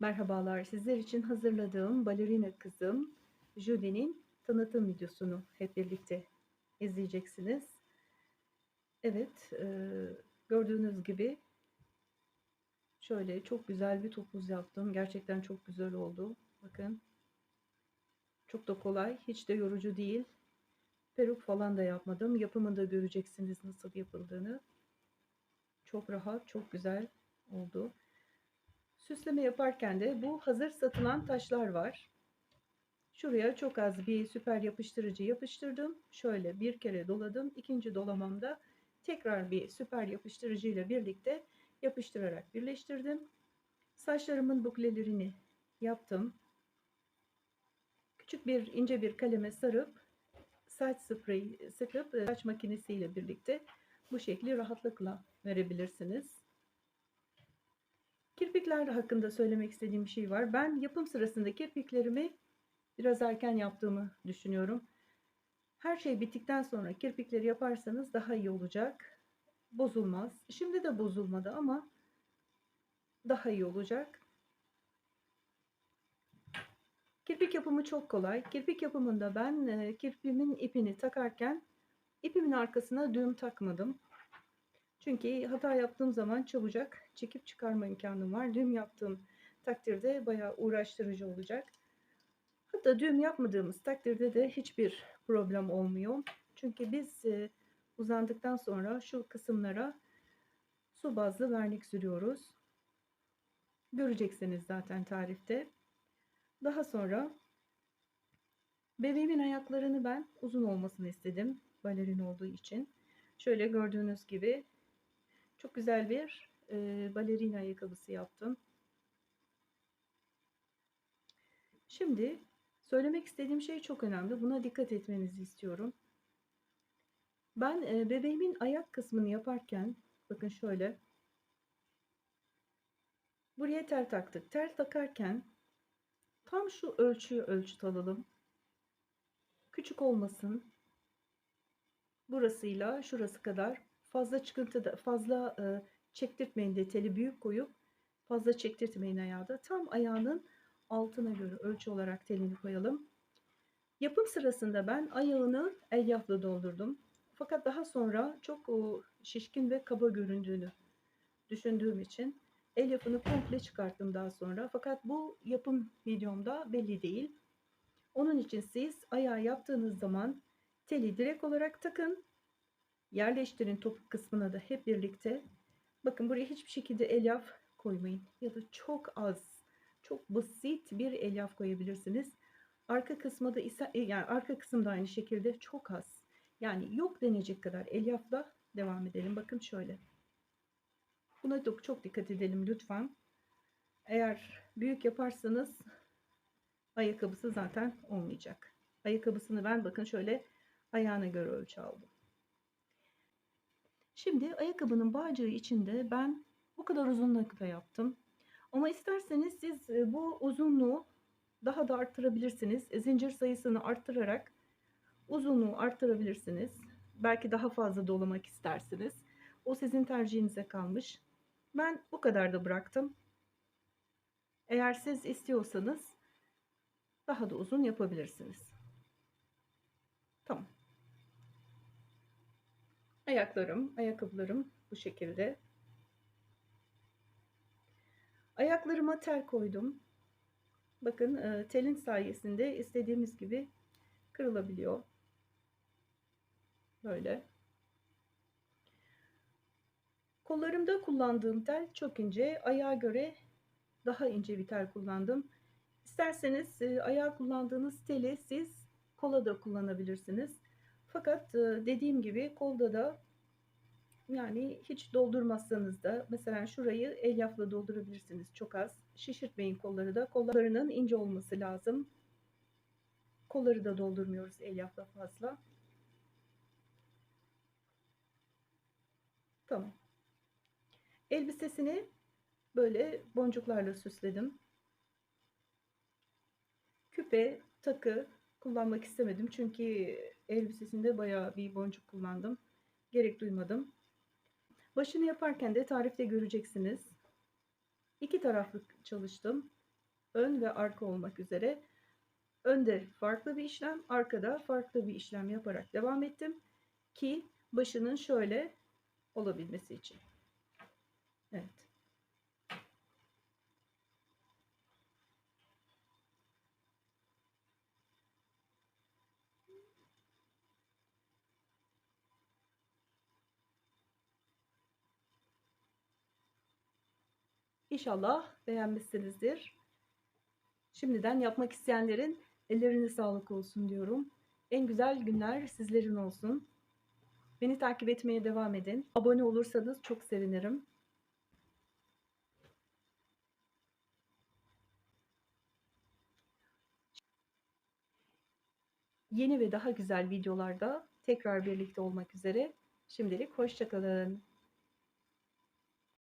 Merhabalar, sizler için hazırladığım Balerina Kızım Judy'nin tanıtım videosunu hep birlikte izleyeceksiniz. Evet, eee, gördüğünüz gibi şöyle çok güzel bir topuz yaptım. Gerçekten çok güzel oldu. Bakın. Çok da kolay, hiç de yorucu değil. Peruk falan da yapmadım. Yapımında göreceksiniz nasıl yapıldığını. Çok rahat, çok güzel oldu. Süsleme yaparken de bu hazır satılan taşlar var. Şuraya çok az bir süper yapıştırıcı yapıştırdım. Şöyle bir kere doladım. İkinci dolamamda tekrar bir süper yapıştırıcı ile birlikte yapıştırarak birleştirdim. Saçlarımın buklelerini yaptım. Küçük bir ince bir kaleme sarıp saç spreyi sıkıp e, saç makinesiyle birlikte bu şekli rahatlıkla verebilirsiniz. Kirpikler hakkında söylemek istediğim bir şey var. Ben yapım sırasında kirpiklerimi biraz erken yaptığımı düşünüyorum. Her şey bittikten sonra kirpikleri yaparsanız daha iyi olacak. Bozulmaz. Şimdi de bozulmadı ama daha iyi olacak. Kirpik yapımı çok kolay. Kirpik yapımında ben e, kirpimin ipini takarken ipimin arkasına düğüm takmadım. Çünkü hata yaptığım zaman çabucak çekip çıkarma imkanım var. Düğüm yaptığım takdirde bayağı uğraştırıcı olacak. Hatta düğüm yapmadığımız takdirde de hiçbir problem olmuyor. Çünkü biz e, uzandıktan sonra şu kısımlara su bazlı vernik sürüyoruz. Göreceksiniz zaten tarifte. Daha sonra bebeğimin ayaklarını ben uzun olmasını istedim. Balerin olduğu için. Şöyle gördüğünüz gibi çok güzel bir e, balerina ayakkabısı yaptım. Şimdi söylemek istediğim şey çok önemli. Buna dikkat etmenizi istiyorum. Ben e, bebeğimin ayak kısmını yaparken bakın şöyle buraya tel taktık. Tel takarken tam şu ölçüyü ölçüt alalım. Küçük olmasın. Burasıyla şurası kadar fazla çıkıntı da fazla e, çektirtmeyin de teli büyük koyup fazla çektirtmeyin ayağı da. Tam ayağının altına göre ölçü olarak telini koyalım. Yapım sırasında ben ayağını elyafla doldurdum. Fakat daha sonra çok o şişkin ve kaba göründüğünü düşündüğüm için elyafını komple çıkarttım daha sonra. Fakat bu yapım videomda belli değil. Onun için siz ayağı yaptığınız zaman teli direkt olarak takın yerleştirin topuk kısmına da hep birlikte. Bakın buraya hiçbir şekilde elyaf koymayın. Ya da çok az, çok basit bir elyaf koyabilirsiniz. Arka kısmı da ise e, yani arka kısım da aynı şekilde çok az. Yani yok denecek kadar elyafla devam edelim. Bakın şöyle. Buna da çok dikkat edelim lütfen. Eğer büyük yaparsanız ayakkabısı zaten olmayacak. Ayakkabısını ben bakın şöyle ayağına göre ölçü aldım. Şimdi ayakkabının bağcığı içinde ben bu kadar uzunlukta yaptım. Ama isterseniz siz e, bu uzunluğu daha da arttırabilirsiniz. E, zincir sayısını arttırarak uzunluğu arttırabilirsiniz. Belki daha fazla dolamak istersiniz. O sizin tercihinize kalmış. Ben bu kadar da bıraktım. Eğer siz istiyorsanız daha da uzun yapabilirsiniz. Tamam. Ayaklarım, ayakkabılarım bu şekilde. Ayaklarıma tel koydum. Bakın e, telin sayesinde istediğimiz gibi kırılabiliyor. Böyle. Kollarımda kullandığım tel çok ince. Ayağa göre daha ince bir tel kullandım. İsterseniz e, ayağa kullandığınız teli siz kola da kullanabilirsiniz. Fakat e, dediğim gibi kolda da yani hiç doldurmazsanız da mesela şurayı elyafla doldurabilirsiniz çok az. Şişirtmeyin kolları da. Kollarının ince olması lazım. Kolları da doldurmuyoruz elyafla fazla. Tamam. Elbisesini böyle boncuklarla süsledim. Küpe, takı kullanmak istemedim. Çünkü elbisesinde bayağı bir boncuk kullandım. Gerek duymadım. Başını yaparken de tarifte göreceksiniz. İki taraflı çalıştım. ön ve arka olmak üzere önde farklı bir işlem, arkada farklı bir işlem yaparak devam ettim ki başının şöyle olabilmesi için. Evet. İnşallah beğenmişsinizdir. Şimdiden yapmak isteyenlerin ellerine sağlık olsun diyorum. En güzel günler sizlerin olsun. Beni takip etmeye devam edin. Abone olursanız çok sevinirim. Yeni ve daha güzel videolarda tekrar birlikte olmak üzere. Şimdilik hoşçakalın.